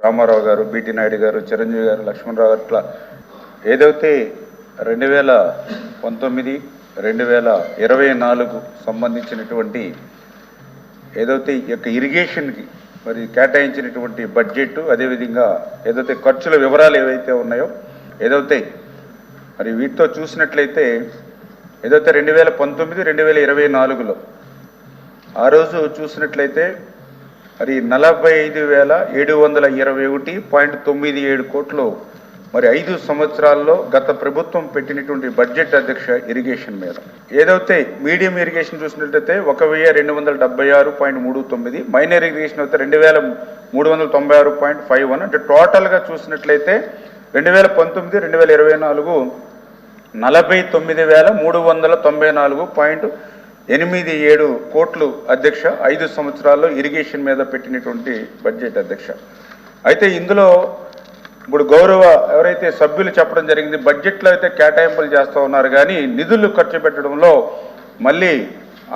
రామారావు గారు బీటీ నాయుడు గారు చిరంజీవి గారు లక్ష్మణరావు గారు ఇట్లా ఏదైతే రెండు వేల పంతొమ్మిది రెండు వేల ఇరవై నాలుగు సంబంధించినటువంటి ఏదైతే ఈ యొక్క ఇరిగేషన్కి మరి కేటాయించినటువంటి బడ్జెట్ అదేవిధంగా ఏదైతే ఖర్చుల వివరాలు ఏవైతే ఉన్నాయో ఏదైతే మరి వీటితో చూసినట్లయితే ఏదైతే రెండు వేల పంతొమ్మిది రెండు వేల ఇరవై నాలుగులో ఆ రోజు చూసినట్లయితే మరి నలభై ఐదు వేల ఏడు వందల ఇరవై ఒకటి పాయింట్ తొమ్మిది ఏడు కోట్లు. మరి ఐదు సంవత్సరాల్లో గత ప్రభుత్వం పెట్టినటువంటి బడ్జెట్ అధ్యక్ష ఇరిగేషన్ మీద. ఏదైతే మీడియం ఇరిగేషన్ చూసినట్లయితే ఒక వెయ్యి రెండు వందల డెబ్బై ఆరు పాయింట్ మూడు తొమ్మిది మైనర్ ఇరిగేషన్ అయితే రెండు వేల మూడు వందల తొంభై ఆరు పాయింట్ ఫైవ్ వన్. అంటే టోటల్గా చూసినట్లయితే రెండు వేల పంతొమ్మిది రెండు వేల ఇరవై నాలుగు నలభై తొమ్మిది వేల మూడు వందల తొంభై నాలుగు పాయింట్ ఎనిమిది ఏడు కోట్లు అధ్యక్ష ఐదు సంవత్సరాల్లో ఇరిగేషన్ మీద పెట్టినటువంటి బడ్జెట్ అధ్యక్ష. అయితే ఇందులో ఇప్పుడు గౌరవ ఎవరైతే సభ్యులు చెప్పడం జరిగింది బడ్జెట్లో అయితే కేటాయింపులు చేస్తూ ఉన్నారు. కానీ నిధులు ఖర్చు పెట్టడంలో మళ్ళీ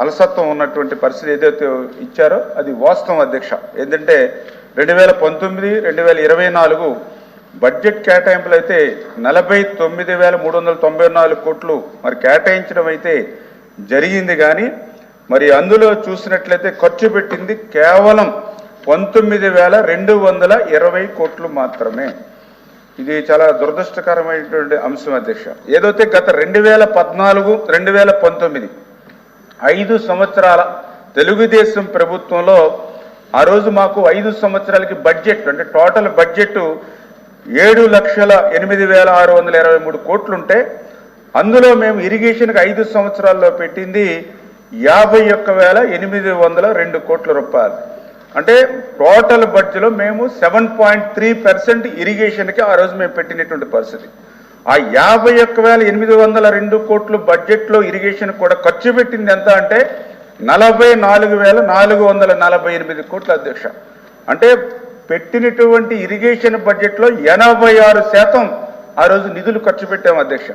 అలసత్వం ఉన్నటువంటి పరిస్థితి ఏదైతే ఇచ్చారో అది వాస్తవం అధ్యక్ష. ఏంటంటే రెండు వేల పంతొమ్మిది రెండు వేల ఇరవై నాలుగు బడ్జెట్ కేటాయింపులు అయితే నలభై తొమ్మిది వేల మూడు వందల తొంభై నాలుగు కోట్లు మరి కేటాయించడం అయితే జరిగింది కానీ మరి అందులో చూసినట్లయితే ఖర్చు పెట్టింది కేవలం పంతొమ్మిది వేల రెండు వందల ఇరవై కోట్లు మాత్రమే. ఇది చాలా దురదృష్టకరమైనటువంటి అంశం అధ్యక్ష. ఏదైతే గత రెండు వేల పద్నాలుగు రెండు వేల పంతొమ్మిది ఐదు సంవత్సరాల తెలుగుదేశం ప్రభుత్వంలో ఆ రోజు మాకు ఐదు సంవత్సరాలకి బడ్జెట్ అంటే టోటల్ బడ్జెట్ ఏడు లక్షల ఎనిమిది వేల ఆరు వందల ఇరవై మూడు కోట్లుంటే అందులో మేము ఇరిగేషన్కి ఐదు సంవత్సరాల్లో పెట్టింది యాభై ఒక్క వేల ఎనిమిది వందల రెండు కోట్ల రూపాయలు. అంటే టోటల్ బడ్జెట్లో మేము సెవెన్ పాయింట్ త్రీ పర్సెంట్ ఇరిగేషన్కి ఆ రోజు మేము పెట్టినటువంటి పరిస్థితి. ఆ యాభై ఒక్క వేల ఎనిమిది వందల రెండు కోట్లు బడ్జెట్లో ఇరిగేషన్ కూడా ఖర్చు పెట్టింది ఎంత అంటే నలభై నాలుగు వేల నాలుగు వందల నలభై ఎనిమిది కోట్ల అధ్యక్ష. అంటే పెట్టినటువంటి ఇరిగేషన్ బడ్జెట్లో ఎనభై ఆరు శాతం ఆ రోజు నిధులు ఖర్చు పెట్టాము అధ్యక్ష.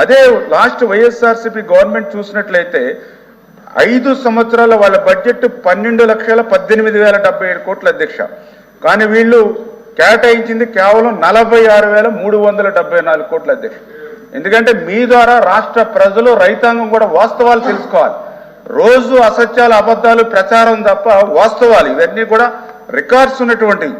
అదే లాస్ట్ వైఎస్ఆర్సీపీ గవర్నమెంట్ చూసినట్లయితే ఐదు సంవత్సరాల వాళ్ళ బడ్జెట్ పన్నెండు లక్షల పద్దెనిమిది వేల డెబ్బై ఏడు కోట్ల అధ్యక్ష. కానీ వీళ్ళు కేటాయించింది కేవలం నలభై ఆరు వేల మూడు వందల డెబ్బై నాలుగు కోట్ల అధ్యక్ష. ఎందుకంటే మీ ద్వారా రాష్ట్ర ప్రజలు రైతాంగం కూడా వాస్తవాలు తెలుసుకోవాలి. రోజు అసత్యాలు అబద్ధాలు ప్రచారం తప్ప వాస్తవాలు ఇవన్నీ కూడా రికార్డ్స్ ఉన్నటువంటివి.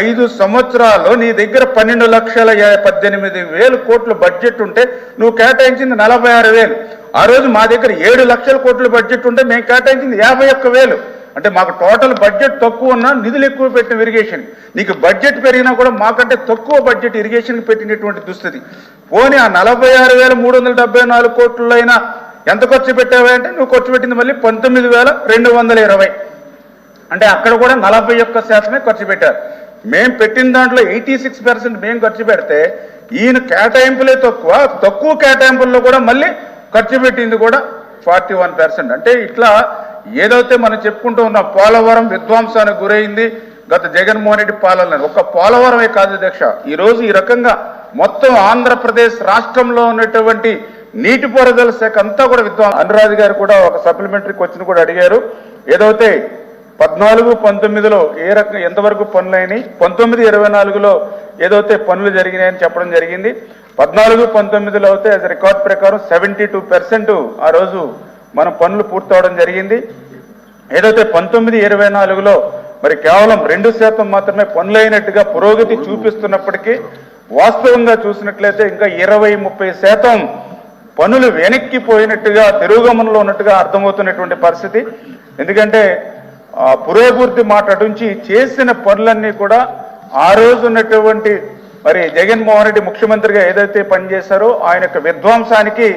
ఐదు సంవత్సరాల్లో నీ దగ్గర పన్నెండు లక్షల పద్దెనిమిది వేలు కోట్లు బడ్జెట్ ఉంటే నువ్వు కేటాయించింది నలభై ఆరు వేలు. ఆ రోజు మా దగ్గర ఏడు లక్షల కోట్ల బడ్జెట్ ఉంటే మేము కేటాయించింది యాభై ఒక్క వేలు. అంటే మాకు టోటల్ బడ్జెట్ తక్కువ ఉన్నా నిధులు ఎక్కువ పెట్టిన ఇరిగేషన్ నీకు బడ్జెట్ పెరిగినా కూడా మాకంటే తక్కువ బడ్జెట్ ఇరిగేషన్కి పెట్టినటువంటి దుస్థితి. పోనీ ఆ నలభై ఆరు వేల మూడు వందల డెబ్బై నాలుగు కోట్లలో అయినా ఎంత ఖర్చు పెట్టావా అంటే నువ్వు ఖర్చు పెట్టింది మళ్ళీ పంతొమ్మిది వేల రెండు వందల ఇరవై. అంటే అక్కడ కూడా నలభై ఒక్క శాతమే ఖర్చు పెట్టారు. మేము పెట్టిన దాంట్లో ఎయిటీ సిక్స్ పర్సెంట్ మేము ఖర్చు పెడితే ఈయన కేటాయింపులే తక్కువ తక్కువ కేటాయింపుల్లో కూడా మళ్ళీ ఖర్చు పెట్టింది కూడా ఫార్టీ వన్ పర్సెంట్ అంటే ఇట్లా ఏదైతే మనం చెప్పుకుంటూ ఉన్న పోలవరం విధ్వంసానికి గురైంది గత జగన్మోహన్ రెడ్డి పాలన ఒక పోలవరమే కాదు అధ్యక్ష ఈ ఈ రకంగా మొత్తం ఆంధ్రప్రదేశ్ రాష్ట్రంలో ఉన్నటువంటి నీటిపారుదల శాఖ అంతా కూడా విద్వాం అనురాధ్ గారు కూడా ఒక సప్లిమెంటరీ క్వశ్చన్ కూడా అడిగారు. ఏదైతే పద్నాలుగు పంతొమ్మిదిలో ఏ రకం ఎంతవరకు పనులైనాయి? పంతొమ్మిది ఇరవై నాలుగులో ఏదైతే పనులు జరిగినాయని చెప్పడం జరిగింది. పద్నాలుగు పంతొమ్మిదిలో అయితే అది రికార్డ్ ప్రకారం సెవెంటీ టూ పర్సెంట్ ఆ రోజు మనం పనులు పూర్తవడం జరిగింది. ఏదైతే పంతొమ్మిది ఇరవై నాలుగులో మరి కేవలం రెండు శాతం మాత్రమే పనులైనట్టుగా పురోగతి చూపిస్తున్నప్పటికీ వాస్తవంగా చూసినట్లయితే ఇంకా ఇరవై ముప్పై శాతం పనులు వెనక్కిపోయినట్టుగా తిరోగమనంలో ఉన్నట్టుగా అర్థమవుతున్నటువంటి పరిస్థితి. ఎందుకంటే పురోభివృద్ధి మాట అటుంచి చేసిన పనులన్నీ కూడా ఆ రోజు ఉన్నటువంటి మరి జగన్మోహన్ రెడ్డి ముఖ్యమంత్రిగా ఏదైతే పనిచేశారో ఆయన యొక్క విధ్వంసానికి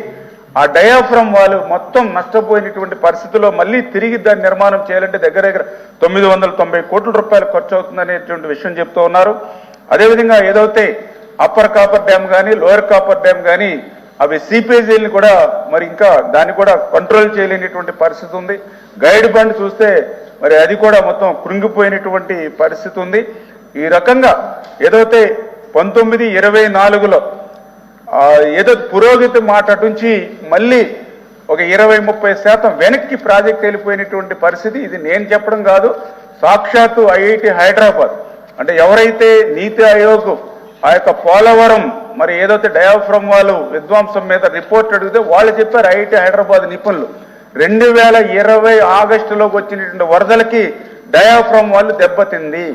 ఆ డయాఫ్రమ్ వాళ్ళు మొత్తం నష్టపోయినటువంటి పరిస్థితిలో మళ్ళీ తిరిగి దాన్ని నిర్మాణం చేయాలంటే దగ్గర దగ్గర తొమ్మిది వందల తొంభై కోట్ల రూపాయలు ఖర్చు అవుతుందనేటువంటి విషయం చెప్తూ ఉన్నారు. అదేవిధంగా ఏదైతే అప్పర్ కాపర్ డ్యామ్ కానీ లోయర్ కాపర్ డ్యామ్ కానీ అవి సిపేజీలను కూడా మరి ఇంకా దాన్ని కూడా కంట్రోల్ చేయలేనిటువంటి పరిస్థితి ఉంది. గైడ్ బండ్ చూస్తే మరి అది కూడా మొత్తం కృంగిపోయినటువంటి పరిస్థితి ఉంది. ఈ రకంగా ఏదైతే పంతొమ్మిది ఇరవై నాలుగులో ఏదో పురోగతి మాట నుంచి మళ్ళీ ఒక ఇరవై ముప్పై శాతం వెనక్కి ప్రాజెక్ట్ వెళ్ళిపోయినటువంటి పరిస్థితి ఇది నేను చెప్పడం కాదు సాక్షాత్తు ఐఐటి హైదరాబాద్. అంటే ఎవరైతే నీతి ఆయోగ్ ఆ యొక్క పోలవరం మరి ఏదైతే డయాఫ్రమ్ వాళ్ళు విద్వాంసం మీద రిపోర్ట్ అడిగితే వాళ్ళు చెప్పారు ఐఐటి హైదరాబాద్ నిపుణులు. రెండు వేల ఇరవై ఆగస్టులోకి వచ్చినటువంటి వరదలకి డయాఫ్రమ్ వాళ్ళు దెబ్బతింది.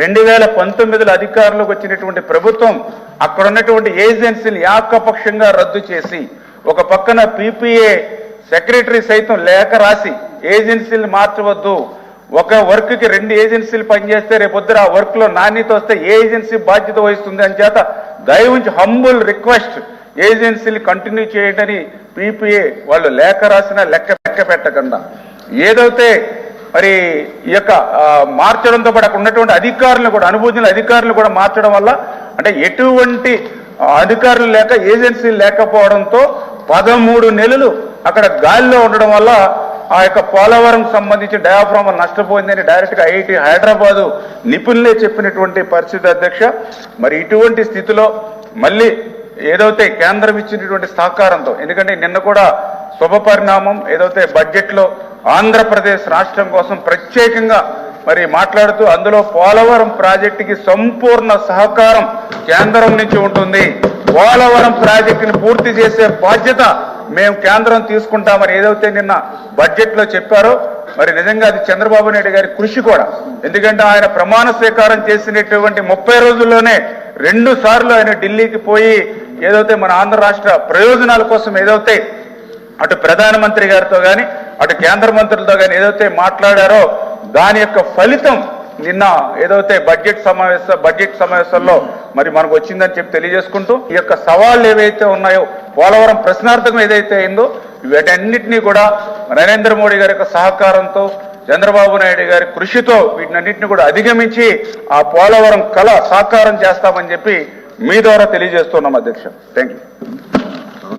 రెండు వేల పంతొమ్మిదిలో అధికారంలోకి వచ్చినటువంటి ప్రభుత్వం అక్కడ ఉన్నటువంటి ఏజెన్సీని ఏకపక్షంగా రద్దు చేసి ఒక పక్కన పీపీఏ సెక్రటరీ సైతం లేఖ రాసి ఏజెన్సీలు మార్చవద్దు ఒక వర్క్కి రెండు ఏజెన్సీలు పనిచేస్తే రేపొద్దురు ఆ వర్క్లో నాణ్యత వస్తే ఏ ఏజెన్సీ బాధ్యత వహిస్తుంది అని చేత దయవుంచి హంబుల్ రిక్వెస్ట్ ఏజెన్సీలు కంటిన్యూ చేయడని పీపీఏ వాళ్ళు లేఖ రాసిన లెక్క లెక్క పెట్టకుండా. ఏదైతే మరి ఈ యొక్క మార్చడంతో పాటు అక్కడ ఉన్నటువంటి అధికారులను కూడా అనుభూతుల అధికారులు కూడా మార్చడం వల్ల అంటే ఎటువంటి అధికారులు లేక ఏజెన్సీలు లేకపోవడంతో పదమూడు నెలలు అక్కడ గాలిలో ఉండడం వల్ల ఆ యొక్క పోలవరం సంబంధించి డయాఫ్రామ్ నష్టపోయిందని డైరెక్ట్గా ఐఐటి హైదరాబాదు నిపుణులే చెప్పినటువంటి పరిస్థితి అధ్యక్ష. మరి ఇటువంటి స్థితిలో మళ్ళీ ఏదైతే కేంద్రం ఇచ్చినటువంటి సహకారంతో ఎందుకంటే నిన్న కూడా శుభ పరిణామం ఏదైతే బడ్జెట్లో ఆంధ్రప్రదేశ్ రాష్ట్రం కోసం ప్రత్యేకంగా మరి మాట్లాడుతూ అందులో పోలవరం ప్రాజెక్టుకి సంపూర్ణ సహకారం కేంద్రం నుంచి ఉంటుంది. పోలవరం ప్రాజెక్టుని పూర్తి చేసే బాధ్యత మేము కేంద్రం తీసుకుంటామని ఏదైతే నిన్న బడ్జెట్లో చెప్పారో మరి నిజంగా అది చంద్రబాబు నాయుడు గారి కృషి కూడా. ఎందుకంటే ఆయన ప్రమాణ స్వీకారం చేసినటువంటి ముప్పై రోజుల్లోనే రెండు సార్లు ఆయన ఢిల్లీకి పోయి ఏదైతే మన ఆంధ్ర రాష్ట్ర ప్రయోజనాల కోసం ఏదైతే అటు ప్రధానమంత్రి గారితో కానీ అటు కేంద్ర మంత్రులతో కానీ ఏదైతే మాట్లాడారో దాని యొక్క ఫలితం నిన్న ఏదైతే బడ్జెట్ సమావేశ బడ్జెట్ సమావేశంలో మరి మనకు వచ్చిందని చెప్పి తెలియజేసుకుంటూ ఈ యొక్క సవాళ్ళు ఏవైతే ఉన్నాయో పోలవరం ప్రశ్నార్థకం ఏదైతే అయిందో వీటన్నిటినీ కూడా నరేంద్ర మోడీ గారి యొక్క సహకారంతో చంద్రబాబు నాయుడు గారి కృషితో వీటినన్నింటినీ కూడా అధిగమించి ఆ పోలవరం కళ సాకారం చేస్తామని చెప్పి మీ ద్వారా తెలియజేస్తున్నాం అధ్యక్ష. Thank you